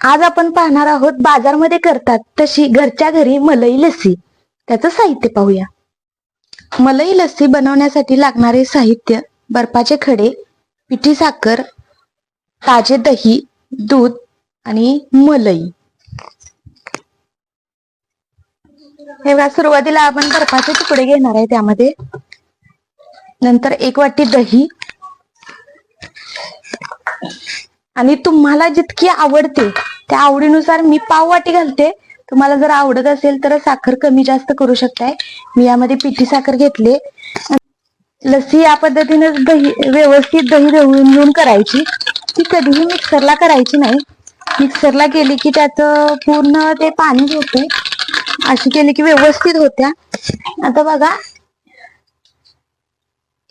आज आपण पाहणार आहोत बाजारमध्ये करतात तशी घरच्या घरी मलई लस्सी. त्याचं साहित्य पाहूया. मलई लस्सी बनवण्यासाठी लागणारे साहित्य बर्फाचे खडे पिठी साखर ताजे दही दूध आणि मलई. हे बघा सुरुवातीला आपण बर्फाचे तुकडे घेणार आहे त्यामध्ये. नंतर एक वाटी दही. आणि तुम्हाला जितकी आवडते त्या आवडीनुसार मी पाववाटी घालते. तुम्हाला जर आवडत असेल तर साखर कमी जास्त करू शकताय. मी यामध्ये पिठी साखर घेतले. लस्सी या पद्धतीने दही व्यवस्थित दही दळून घेऊन करायची. ती कधीही मिक्सरला करायची नाही. मिक्सरला केली की त्याचं पूर्ण ते पाणी होते अशी केली की व्यवस्थित होत्या. आता बघा.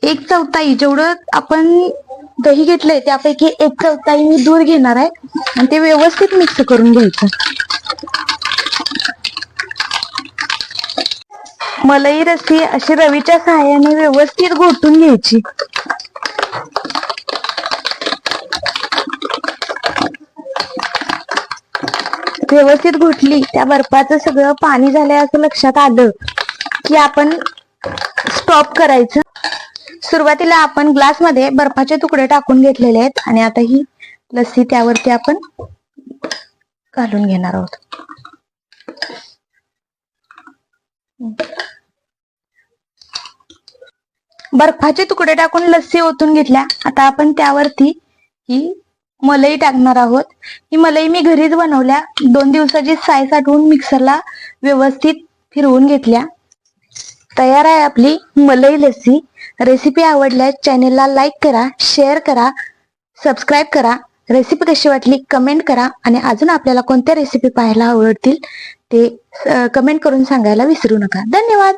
एक चौथाई जेवढं आपण दही घेतलंय त्यापैकी एक चौथाई मी दूध घेणार आहे. आणि ते व्यवस्थित मिक्स करून घ्यायचं. मलई रस्सी अशी रवीच्या सहाय्याने व्यवस्थित घोटून घ्यायची. व्यवस्थित घोटली त्या बर्फाचं सगळं पाणी झालंय असं लक्षात आलं की आपण स्टॉप करायचं. सुरुवातीला आपण ग्लासमध्ये बर्फाचे तुकडे टाकून घेतलेले आहेत आणि आता ही लस्सी त्यावरती आपण घालून घेणार आहोत. बर्फाचे तुकडे टाकून लस्सी ओतून घेतल्या. आता आपण त्यावरती ही मलई टाकणार आहोत. ही मलई मी घरीच बनवल्या. दोन दिवसाची साय साठवून मिक्सरला व्यवस्थित फिरवून घेतल्या. तयार आहे आपली मलई लस्सी. रेसिपी आवडल्यास चॅनेलला लाईक करा शेअर करा सबस्क्राईब करा. रेसिपी कशी वाटली कमेंट करा. आणि अजून आपल्याला कोणत्या रेसिपी पाहायला आवडतील ते कमेंट करून सांगायला विसरू नका. धन्यवाद.